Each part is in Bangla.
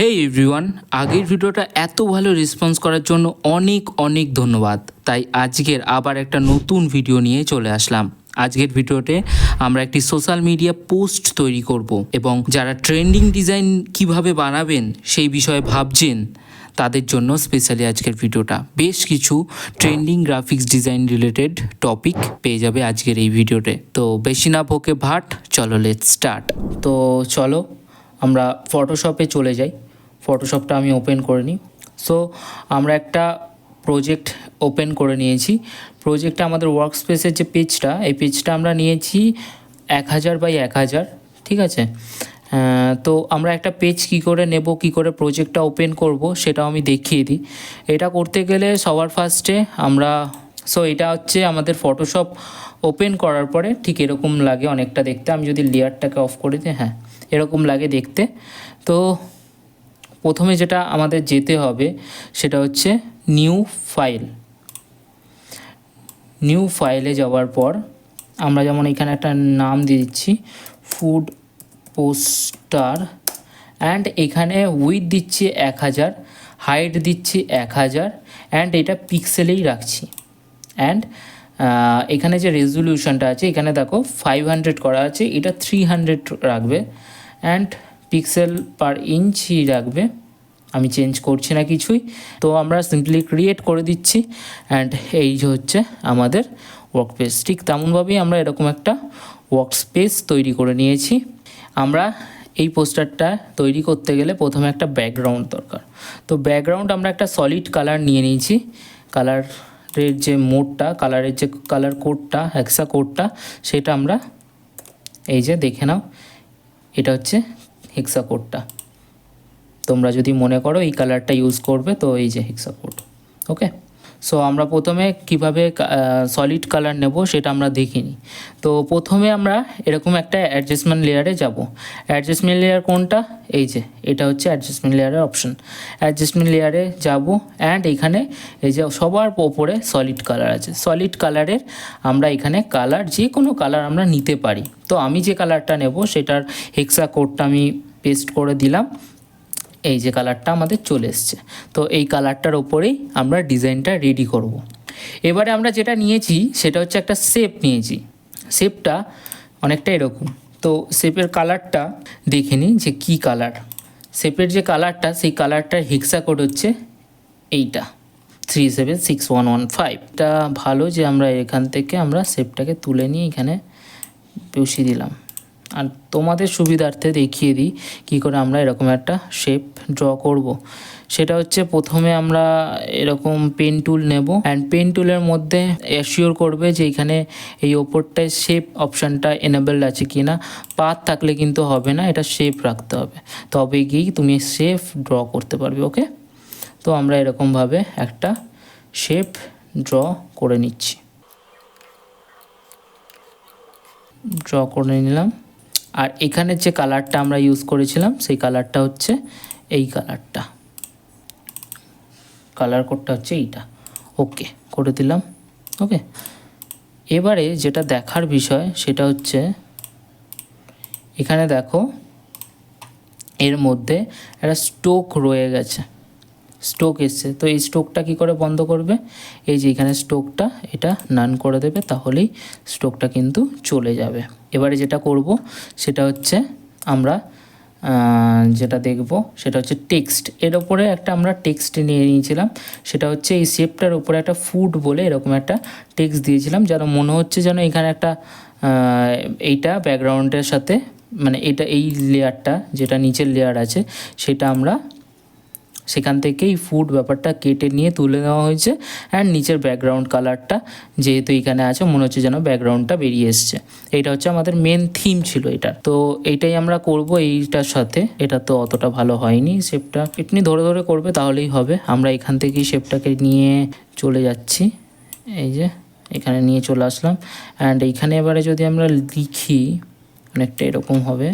হে এভরিওয়ান আগের ভিডিওটা এত ভালো রেসপন্স করার জন্য অনেক অনেক ধন্যবাদ। তাই আজকের আবার একটা নতুন ভিডিও নিয়ে চলে আসলাম। আজকের ভিডিওতে আমরা একটি সোশ্যাল মিডিয়া পোস্ট তৈরি করব এবং যারা ট্রেন্ডিং ডিজাইন কীভাবে বানাবেন সেই বিষয়ে ভাবছেন, তাদের জন্য স্পেশালি আজকের ভিডিওটা। বেশ কিছু trending graphics design related topic পেয়ে যাবে আজকের এই ভিডিওতে। তো বেশি না ভোকে ভাট, চলো লেট স্টার্ট তো চলো, আমরা ফটোশপে চলে যাই। ফটোশপটা আমি ওপেন করে নিই সো আমরা একটা প্রজেক্ট ওপেন করে নিয়েছি। প্রজেক্টটা আমাদের ওয়ার্ক স্পেসের যে পেজটা এই পেজটা আমরা নিয়েছি এক হাজার বাই এক হাজার, ঠিক আছে? তো আমরা একটা পেজ কি করে নেব, কি করে প্রজেক্টটা ওপেন করব, সেটাও আমি দেখিয়ে দিই। এটা করতে গেলে সবার ফার্স্টে আমরা সো এটা হচ্ছে আমাদের ফটোশপ ওপেন করার পরে ঠিক এরকম লাগে অনেকটা দেখতে। আমি যদি লেয়ারটাকে অফ করে দিই হ্যাঁ এরকম লাগে দেখতে। তো প্রথমে যেটা আমাদের যেতে হবে সেটা হচ্ছে নিউ ফাইল নিউ ফাইলে যাওয়ার পর আমরা যেমন এখানে একটা নাম দিয়ে দিচ্ছি ফুড পোস্টার অ্যান্ড এখানে উইথ দিচ্ছি এক হাজার হাইট দিচ্ছি এক হাজার অ্যান্ড এটা পিক্সেলেই রাখছি। অ্যান্ড এখানে যে রেজলিউশনটা আছে, এখানে দেখো ফাইভ হান্ড্রেড করা আছে, এটা থ্রি হান্ড্রেড রাখবে। অ্যান্ড পিক্সেল পার ইঞ্চই রাখবে। আমি চেঞ্জ করছি না কিছুই। তো আমরা সিম্পলি ক্রিয়েট করে দিচ্ছি অ্যান্ড এই যে হচ্ছে আমাদের ওয়ার্ক ঠিক তেমনভাবেই আমরা এরকম একটা ওয়ার্ক স্পেস তৈরি করে নিয়েছি। আমরা এই পোস্টারটা তৈরি করতে গেলে প্রথমে একটা ব্যাকগ্রাউন্ড দরকার। তো ব্যাকগ্রাউন্ড আমরা একটা সলিড কালার নিয়ে নিয়েছি। কালারের যে মোডটা কালারের যে কালার কোডটা হেক্সা কোডটা সেটা আমরা এই যে দেখে নাও। এটা হচ্ছে হেক্সা কোডটা। তোমরা যদি মনে করো এই কালারটা ইউজ করবে, তো এই যে হেক্সা কোড ওকে সো আমরা প্রথমে কীভাবে সলিড কালার নেব সেটা আমরা দেখিনি। তো প্রথমে আমরা এরকম একটা অ্যাডজাস্টমেন্ট লেয়ারে যাব। অ্যাডজাস্টমেন্ট লেয়ার কোনটা? এই যে, এটা হচ্ছে অ্যাডজাস্টমেন্ট লেয়ারের অপশন অ্যাডজাস্টমেন্ট লেয়ারে যাব অ্যান্ড এখানে এই যে সবার ওপরে সলিড কালার আছে। সলিড কালারের আমরা এখানে কালার যে কোনো কালার আমরা নিতে পারি। তো আমি যে কালারটা নেব, সেটার হেক্সা কোডটা আমি পেস্ট করে দিলাম। এই যে কালারটা আমাদের চলে এসছে। তো এই কালারটার ওপরেই আমরা ডিজাইনটা রেডি করব। এবারে আমরা যেটা নিয়েছি, সেটা হচ্ছে একটা শেপ নিয়েছি। শেপটা অনেকটা এরকম। তো শেপের কালারটা দেখে নিই যে কী কালার শেপের যে কালারটা সেই কালারটার হেক্সা কোড হচ্ছে এইটা। Three seven six one one five এটা ভালো যে আমরা এখান থেকে আমরা শেপটাকে তুলে নিয়ে এখানে বসিয়ে দিলাম। আর তোমাদের সুবিধার্থে দেখিয়ে দিই কী করে আমরা এরকম একটা শেপ ড্র করব। সেটা হচ্ছে প্রথমে আমরা এরকম পেন টুল নেব অ্যান্ড পেন টুলের মধ্যে অ্যাসিওর করবে যে এখানে এই ওপরটায় শেপ অপশানটা এনেবেলড আছে কি না পাত থাকলে কিন্তু হবে না, এটা শেপ রাখতে হবে। তবে গিয়েই তুমি শেপ ড্র করতে পারবে ওকে তো আমরা এরকমভাবে একটা শেপ ড্র করে নিচ্ছি। ড্র করে নিলাম। আর এখানে যে কালারটা আমরা ইউজ করেছিলাম, সেই কালারটা হচ্ছে এই কালারটা। কালার কোডটা হচ্ছে এইটা। ওকে করে দিলাম। ওকে এবারে যেটা দেখার বিষয়, সেটা হচ্ছে এখানে দেখো, এর মধ্যে একটা স্টোক রয়ে গেছে। স্টোক এসছে। তো এই স্টোকটা কি করে বন্ধ করবে? এই যে এখানে স্টোকটা, এটা নান করে দেবে, তাহলেই স্টোকটা কিন্তু চলে যাবে। এবারে যেটা করব, সেটা হচ্ছে আমরা যেটা দেখব, সেটা হচ্ছে টেক্সট। এর ওপরে একটা আমরা টেক্সট নিয়ে নিয়েছিলাম, সেটা হচ্ছে এই শেপটার উপরে একটা ফুড বলে এরকম একটা টেক্সট দিয়েছিলাম, যেন মনে হচ্ছে যেন এখানে একটা এইটা ব্যাকগ্রাউন্ডের সাথে মানে এটা এই লেয়ারটা, যেটা নিচের লেয়ার আছে, সেটা আমরা সেখান থেকেই ফুড ব্যাপারটা কেটে নিয়ে তুলে নেওয়া হয়েছে। অ্যান্ড নিচের ব্যাকগ্রাউন্ড কালারটা যেহেতু এখানে আছে, মনে হচ্ছে যেন ব্যাকগ্রাউন্ডটা বেরিয়ে এসছে। এইটা হচ্ছে আমাদের মেন থিম ছিল এটার তো এইটাই আমরা করব এইটার সাথে। এটা তো অতটা ভালো হয়নি শেপটা এমনি ধরে ধরে করবে তাহলেই হবে। আমরা এখান থেকেই শেপটাকে নিয়ে চলে যাচ্ছি। এই যে, এখানে নিয়ে চলে আসলাম। অ্যান্ড এইখানে এবারে যদি আমরা লিখি, অনেকটা এরকম হবে।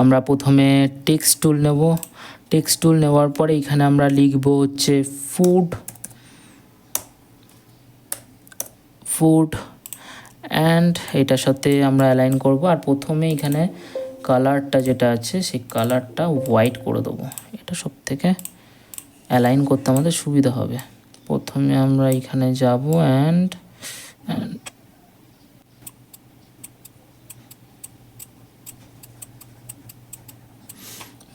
আমরা প্রথমে টেক্সট টুল নেব। টেক্সট টুল নেওয়ার পরে এখানে আমরা লিখব হচ্ছে ফুড ফুড অ্যান্ড এটার সাথে আমরা অ্যালাইন করব। আর প্রথমে এখানে কালারটা যেটা আছে, সেই কালারটা হোয়াইট করে দেবো। এটা সব থেকে অ্যালাইন করতে আমাদের সুবিধা হবে। প্রথমে আমরা এখানে যাব অ্যান্ড অ্যান্ড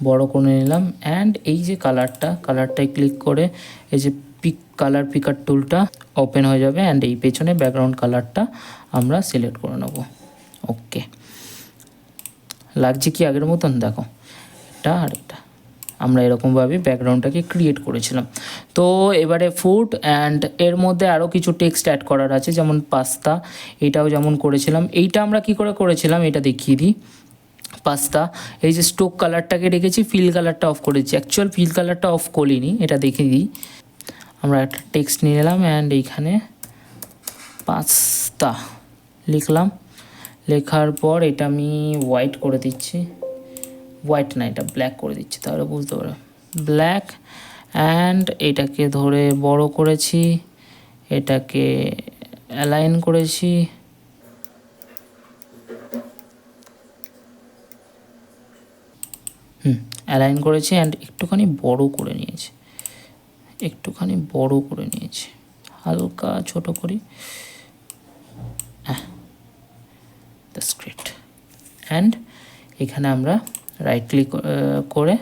বড় করে নিলাম অ্যান্ড এই যে কালারটা কালারটায় ক্লিক করে এই যে পিক কালার পিকার টুলটা ওপেন হয়ে যাবে অ্যান্ড এই পেছনে ব্যাকগ্রাউন্ড কালারটা আমরা সিলেক্ট করে নেব। ওকে লাগছে কি আগের মতন? দেখো, এটা আর এটা। আমরা এরকমভাবে ব্যাকগ্রাউন্ডটাকে ক্রিয়েট করেছিলাম। তো এবারে ফুড অ্যান্ড এর মধ্যে আরও কিছু টেক্সট অ্যাড করার আছে, যেমন পাস্তা এটাও যেমন করেছিলাম। এইটা আমরা কি করে করেছিলাম? এটা দেখিয়ে দিই। পাস্তা, এই যে স্টোক কালারটাকে রেখেছি, ফিল কালারটা অফ করেছি। অ্যাকচুয়াল ফিল কালারটা অফ করিনি, এটা দেখে দিই। আমরা একটা টেক্সট নিয়ে নিলাম অ্যান্ড এইখানে পাস্তা লিখলাম। লেখার পর এটা আমি হোয়াইট করে দিচ্ছি। হোয়াইট না, এটা ব্ল্যাক করে দিচ্ছি, তাহলে বুঝতে পারো। ব্ল্যাক অ্যান্ড এটাকে ধরে বড় করেছি, এটাকে অ্যালাইন করেছি হুম অ্যালাইন করেছি অ্যান্ড একটুখানি বড় করে নিয়েছি। একটুখানি বড় করে নিয়েছি। হালকা ছোট করি। হ্যাঁ গ্রেট অ্যান্ড এখানে আমরা রাইট ক্লিক করে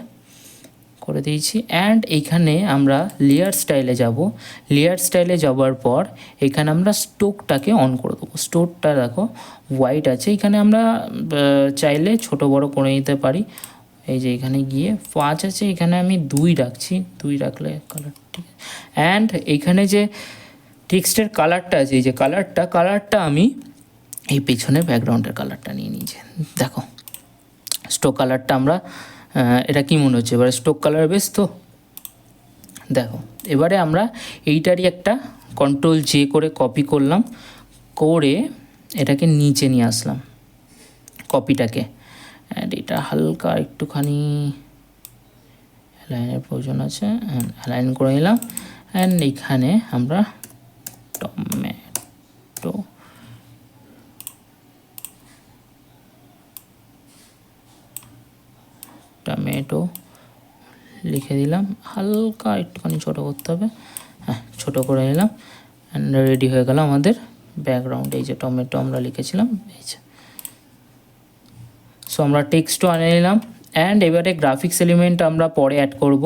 করে দিয়েছি। অ্যান্ড এইখানে আমরা লেয়ার স্টাইলে যাব। লেয়ার স্টাইলে যাওয়ার পর এখানে আমরা স্টোকটাকে অন করে দেবো। স্টোকটা দেখো হোয়াইট আছে। এখানে আমরা চাইলে ছোট বড় করে নিতে পারি। এই যে এখানে গিয়ে পাঁচ আছে, এখানে আমি দুই রাখছি, দুই রাখলে কালার ঠিক আছে? অ্যান্ড এইখানে যে টেক্সটের কালারটা আছে, এই যে কালারটা কালারটা আমি এই পেছনে ব্যাকগ্রাউন্ডের কালারটা নিয়ে নিয়েছি। দেখো স্টোক কালারটা আমরা এটা কী মনে হচ্ছে? এবারে স্টোক কালার বেশ তো? দেখো, এবারে আমরা এইটারই একটা কন্ট্রোল জে করে কপি করলাম, করে এটাকে নিচে নিয়ে আসলাম কপিটাকে অ্যান্ড এটা হালকা একটুখানি অ্যালাইনের প্রয়োজন আছে। অ্যালাইন করে নিলাম। অ্যান্ড এইখানে আমরা টমেটো টমেটো লিখে দিলাম। হালকা একটুখানি ছোটো করতে হবে। হ্যাঁ ছোটো করে নিলাম। অ্যান্ড রেডি হয়ে গেল আমাদের ব্যাকগ্রাউন্ড এই যে টমেটো আমরা লিখেছিলাম, এই যে। সো আমরা টেক্সটও আনে নিলাম। অ্যান্ড এবারে গ্রাফিক্স এলিমেন্ট আমরা পরে অ্যাড করব।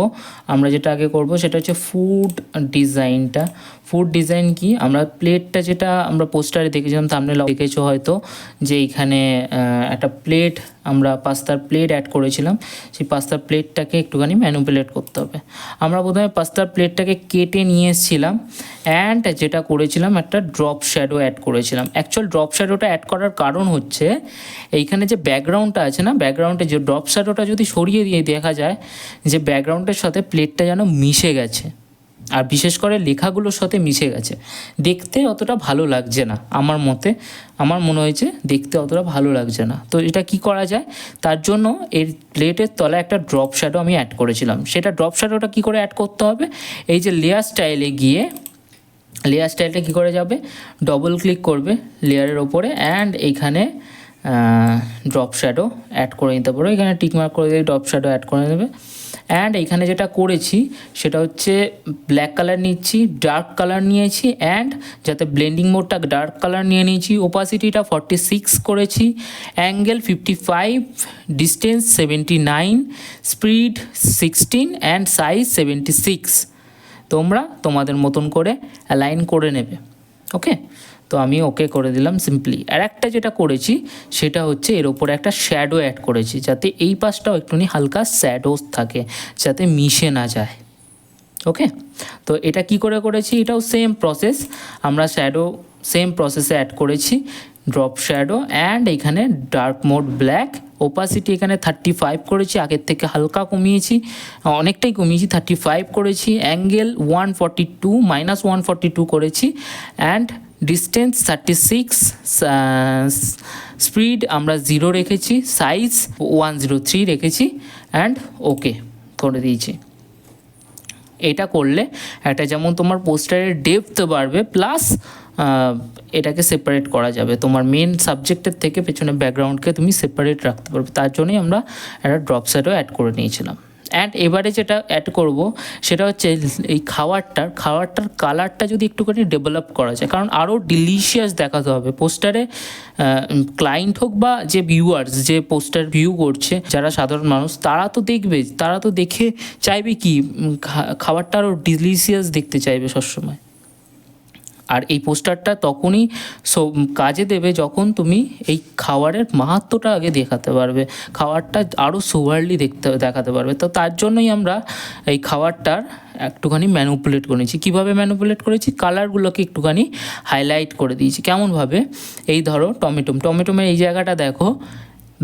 আমরা যেটা আগে করব, সেটা হচ্ছে ফুড ডিজাইনটা ফুড ডিজাইন কি? আমরা প্লেটটা যেটা আমরা পোস্টারে দেখেছিলাম সামনে দেখেছ হয়তো, যে এইখানে একটা প্লেট আমরা পাস্তার প্লেট অ্যাড করেছিলাম, সেই পাস্তার প্লেটটাকে একটুখানি ম্যানুপুলেট করতে হবে। আমরা প্রথমে পাস্তার প্লেটটাকে কেটে নিয়ে এসেছিলাম অ্যান্ড যেটা করেছিলাম, একটা ড্রপ শ্যাডো অ্যাড করেছিলাম। অ্যাকচুয়াল ড্রপ শ্যাডোটা অ্যাড করার কারণ হচ্ছে, এইখানে যে ব্যাকগ্রাউন্ডটা আছে না ব্যাকগ্রাউন্ডে যে ড্রপ শ্যাডোটা যদি সরিয়ে দিয়ে দেখা যায়, যে ব্যাকগ্রাউন্ডের সাথে প্লেটটা যেন মিশে গেছে। আর বিশেষ করে লেখাগুলোর সাথে মিশে গেছে। দেখতে অতটা ভালো লাগছে না আমার মতে। আমার মনে হয়েছে দেখতে অতটা ভালো লাগছে না। তো এটা কি করা যায়? তার জন্য এর প্লেটের তলায় একটা ড্রপ শ্যাডো আমি অ্যাড করেছিলাম। সেটা ড্রপ শ্যাডোটা কী করে অ্যাড করতে হবে? এই যে লেয়ার স্টাইলে গিয়ে লেয়ার স্টাইলটা কী করে যাবে? ডবল ক্লিক করবে লেয়ারের ওপরে অ্যান্ড এইখানে ড্রপ শ্যাডো অ্যাড করে নিতে পারো। এখানে টিকমার্ক করে দিয়ে ড্রপ শ্যাডো অ্যাড করে নেবে। অ্যান্ড এখানে যেটা করেছি, সেটা হচ্ছে ব্ল্যাক কালার নিচ্ছি ডার্ক কালার নিয়েছি অ্যান্ড যাতে ব্লেন্ডিং মোডটা ডার্ক কালার নিয়ে নিয়েছি ওপাসিটিটা ফর্টি সিক্স করেছি angle fifty five distance seventy nine speed sixteen and size seventy six তোমরা তোমাদের মতন করে অ্যালাইন করে নেবে। ওকে তো আমি ওকে করে দিলাম সিম্পলি আর একটা যেটা করেছি, সেটা হচ্ছে এর ওপরে একটা শ্যাডো অ্যাড করেছি, যাতে এই পাশটাও একটুখানি হালকা শ্যাডোস থাকে, যাতে মিশে না যায়। ওকে তো এটা কি করে করেছি? এটাও সেম প্রসেস আমরা শ্যাডো সেম প্রসেসে অ্যাড করেছি। ড্রপ শ্যাডো অ্যান্ড এখানে ডার্ক মোড ব্ল্যাক ওপাসিটি এখানে থার্টি ফাইভ করেছি, আগের থেকে হালকা কমিয়েছি, অনেকটাই কমিয়েছি থার্টি ফাইভ করেছি angle one forty two minus one forty two করেছি and distance thirty six speed আমরা জিরো রেখেছি সাইজ ওয়ান জিরো থ্রি রেখেছি অ্যান্ড ওকে করে দিয়েছি। এটা করলে একটা যেমন তোমার পোস্টারের ডেপথ বাড়বে প্লাস এটাকে সেপারেট করা যাবে। তোমার মেন সাবজেক্টের থেকে পেছনে ব্যাকগ্রাউন্ডকে তুমি সেপারেট রাখতে পারবে। তার জন্যই আমরা একটা ড্রপ অ্যাড করে নিয়েছিলাম। অ্যান্ড এবারে যেটা অ্যাড করব, সেটা হচ্ছে এই খাবারটার খাবারটার কালারটা যদি একটুখানি ডেভেলপ করা যায়। কারণ আরও ডিলিশিয়াস দেখাতে হবে। পোস্টারে ক্লায়েন্ট হোক বা যে ভিউয়ার্স যে পোস্টার ভিউ করছে, যারা সাধারণ মানুষ, তারা তো দেখবে, তারা তো দেখে চাইবে কি খাবারটা আরও ডিলিশিয়াস দেখতে চাইবে সবসময়। আর এই পোস্টারটা তখনই কাজে দেবে যখন তুমি এই খাবারের মাহাত্ম্যটা আগে দেখাতে পারবে। খাবারটা আরও সুভারলি দেখতে, দেখাতে পারবে। তো তার জন্যই আমরা এই খাবারটার একটুখানি ম্যানুপুলেট করেছি। কীভাবে ম্যানুপুলেট করেছি? কালারগুলোকে একটুখানি হাইলাইট করে দিয়েছি। কেমনভাবে? এই ধরো টমেটোম টমেটোমের এই জায়গাটা দেখো,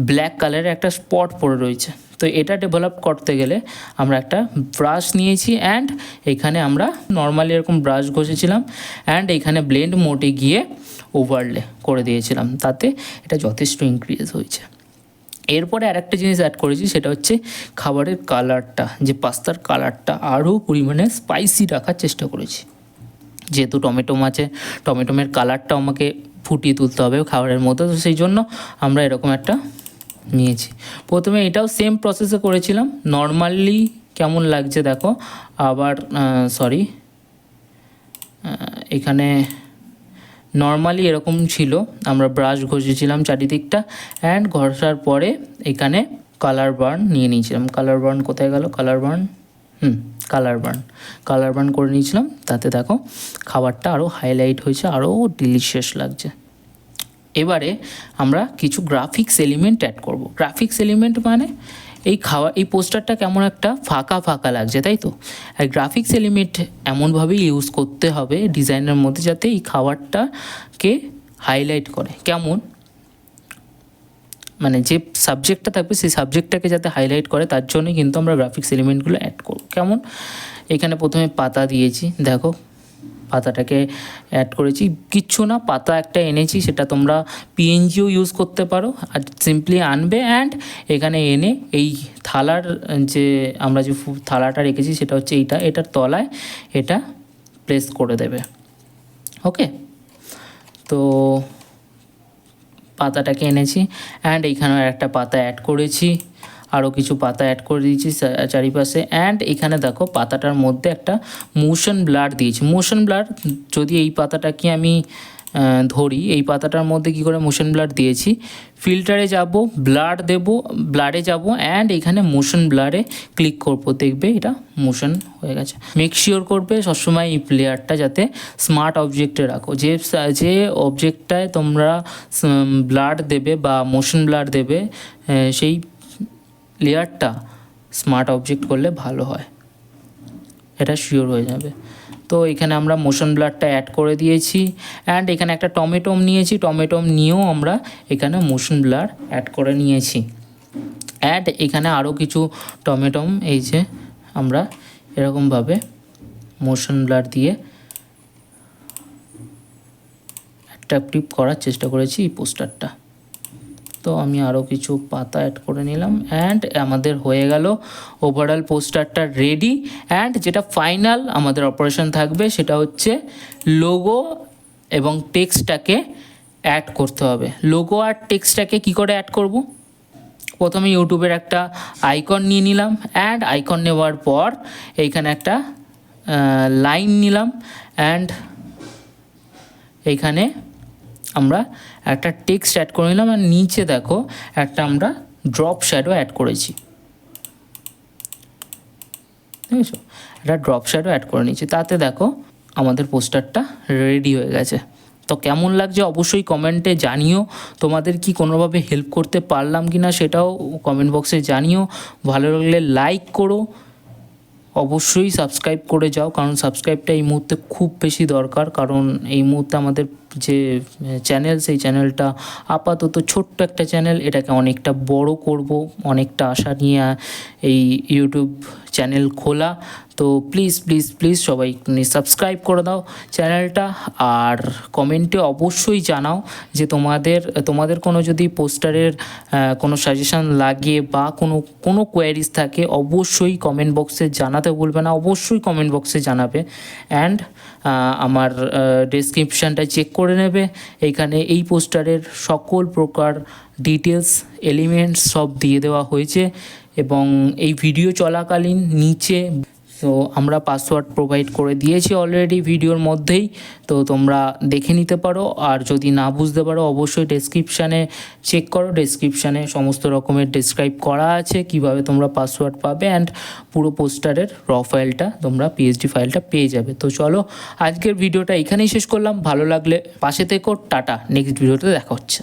ব্ল্যাক কালারের একটা স্পট পড়ে রয়েছে। তো এটা ডেভেলপ করতে গেলে আমরা একটা ব্রাশ নিয়েছি অ্যান্ড এখানে আমরা নর্মালি এরকম ব্রাশ ঘষেছিলাম অ্যান্ড এখানে ব্লেন্ড মোটে গিয়ে ওভারলে করে দিয়েছিলাম। তাতে এটা যথেষ্ট ইনক্রিজ হয়েছে। এরপরে আরেকটা জিনিস অ্যাড করেছি, সেটা হচ্ছে খাবারের কালারটা যে পাস্তার কালারটা আরও পরিমাণে স্পাইসি রাখার চেষ্টা করেছি। যেহেতু টমেটো মাছে, টমেটোমের কালারটা আমাকে ফুটিয়ে তুলতে হবে খাবারের মধ্যে, তো সেই জন্য আমরা এরকম একটা নিয়েছি। প্রথমে এটাও সেম প্রসেসে করেছিলাম। নর্মালি কেমন লাগছে দেখো। আবার সরি এখানে নর্মালি এরকম ছিল। আমরা ব্রাশ ঘষেছিলাম চারিদিকটা অ্যান্ড ঘষার পরে এখানে কালার বার্ন নিয়ে নিয়েছিলাম। কালার বার্ন কোথায় গেল? Colour burn hmm colour burn colour burn করে নিয়েছিলাম। তাতে দেখো, খাবারটা আরও হাইলাইট হয়েছে আরও ডিলিশিয়াস লাগছে। এবারে আমরা কিছু গ্রাফিক্স এলিমেন্ট অ্যাড করব। গ্রাফিক্স এলিমেন্ট মানে এই খাওয়া, এই পোস্টারটা কেমন একটা ফাঁকা ফাঁকা লাগছে, তাই তো? আর গ্রাফিক্স এলিমেন্ট এমনভাবেই ইউজ করতে হবে ডিজাইনের মধ্যে যাতে এই খাবারটাকে হাইলাইট করে। কেমন? মানে যে সাবজেক্টটা থাকবে সেই সাবজেক্টটাকে যাতে হাইলাইট করে, তার জন্যই কিন্তু আমরা গ্রাফিক্স এলিমেন্টগুলো অ্যাড করব। কেমন? এখানে প্রথমে পাতা দিয়েছি, দেখো। পাতাটাকে অ্যাড করেছি। কিচ্ছু না, পাতা একটা এনেছি, সেটা তোমরা পিএনজিও ইউজ করতে পারো। আর সিম্পলি আনবে অ্যান্ড এখানে এনে এই থালার যে, আমরা যে থালাটা রেখেছি, সেটা হচ্ছে এইটা, এটার তলায় এটা প্লেস করে দেবে। ওকে তো পাতাটাকে এনেছি। অ্যান্ড এইখানেও একটা পাতা অ্যাড করেছি। আরও কিছু পাতা অ্যাড করে দিয়েছি চারিপাশে। অ্যান্ড এখানে দেখো, পাতাটার মধ্যে একটা মোশন ব্লার দিয়েছি। মোশন ব্লার যদি এই পাতাটাকে আমি ধরি, এই পাতাটার মধ্যে কি করে মোশন ব্লার দিয়েছি? ফিল্টারে যাব ব্লার দেব ব্লারে যাব অ্যান্ড এখানে মোশন ব্লারে ক্লিক করব। দেখবে এটা মোশন হয়ে গেছে। মেক শিওর করবে সবসময় এই প্লেয়ারটা যাতে স্মার্ট অবজেক্টে রাখো। যে যে অবজেক্টটায় তোমরা ব্লার দেবে বা মোশন ব্লার দেবে সেই লেয়ারটা স্মার্ট অবজেক্ট করলে ভালো হয়। এটা শিওর হয়ে যাবে। তো এখানে আমরা মোশন ব্লারটা অ্যাড করে দিয়েছি অ্যান্ড এখানে একটা টমেটোম নিয়েছি। টমেটোম নিয়েও আমরা এখানে মোশন ব্লার অ্যাড করে নিয়েছি। অ্যাড এখানে আরও কিছু টমেটোম এই যে আমরা এরকমভাবে মোশন ব্লার দিয়ে অ্যাট্রাকটিভ করার চেষ্টা করেছি এই পোস্টারটা তো আমি আরও কিছু পাতা অ্যাড করে নিলাম অ্যান্ড আমাদের হয়ে গেল ওভারঅল পোস্টারটা রেডি অ্যান্ড যেটা ফাইনাল আমাদের অপারেশন থাকবে সেটা হচ্ছে লোগো এবং টেক্সটটাকে অ্যাড করতে হবে। লোগো আর টেক্সটটাকে কি করে অ্যাড করব? প্রথমে ইউটিউবের একটা আইকন নিয়ে নিলাম অ্যান্ড আইকন নেওয়ার পর এইখানে একটা লাইন নিলাম অ্যান্ড এইখানে আমরা একটা টেক্সট অ্যাড করে নিলাম আর নিচে দেখো একটা আমরা ড্রপ শ্যাডো অ্যাড করেছি। বুঝেছ? একটা ড্রপ শ্যাডো অ্যাড করে নিয়েছি। তাতে দেখো আমাদের পোস্টারটা রেডি হয়ে গেছে। তো কেমন লাগছে অবশ্যই কমেন্টে জানিও। তোমাদের কি কোনোভাবে হেল্প করতে পারলাম কি না সেটাও কমেন্ট বক্সে জানিও। ভালো লাগলে লাইক করো। অবশ্যই সাবস্ক্রাইব করে যাও, কারণ সাবস্ক্রাইবটা এই মুহূর্তে খুব বেশি দরকার। কারণ এই মুহূর্তে আমাদের যে চ্যানেল সেই চ্যানেলটা আপাতত ছোট্ট একটা চ্যানেল এটাকে অনেকটা বড় করব, অনেকটা আশা নিয়ে, এই ইউটিউব চ্যানেল খোলা। তো প্লিজ প্লিজ প্লিজ সবাই সাবস্ক্রাইব করে দাও চ্যানেলটা আর কমেন্টে অবশ্যই জানাও যে তোমাদের তোমাদের কোনো যদি পোস্টারের কোনো সাজেশন লাগে বা কোনো কোনো কোয়ারিজ থাকে, অবশ্যই কমেন্ট বক্সে জানাতে ভুলবে না, অবশ্যই কমেন্ট বক্সে জানাবে। অ্যান্ড আমার ডেসক্রিপশানটা চেক করে নেবে। এখানে এই পোস্টারের সকল প্রকার ডিটেলস এলিমেন্টস সব দিয়ে দেওয়া হয়েছে এবং এই ভিডিও চলাকালীন নিচে তো আমরা পাসওয়ার্ড প্রোভাইড করে দিয়েছি অলরেডি ভিডিওর মধ্যেই, তো তোমরা দেখে নিতে পারো। আর যদি না বুঝতে পারো, অবশ্যই ডেসক্রিপশানে চেক করো। ডেসক্রিপশানে সমস্ত রকমের ডেসক্রাইব করা আছে, কীভাবে তোমরা পাসওয়ার্ড পাবে অ্যান্ড পুরো পোস্টারের র ফাইলটা তোমরা পিএইচডি ফাইলটা পেয়ে যাবে। তো চলো, আজকের ভিডিওটা এখানেই শেষ করলাম। ভালো লাগলে পাশে থেকো। টাটা নেক্সট ভিডিওতে দেখা হচ্ছে।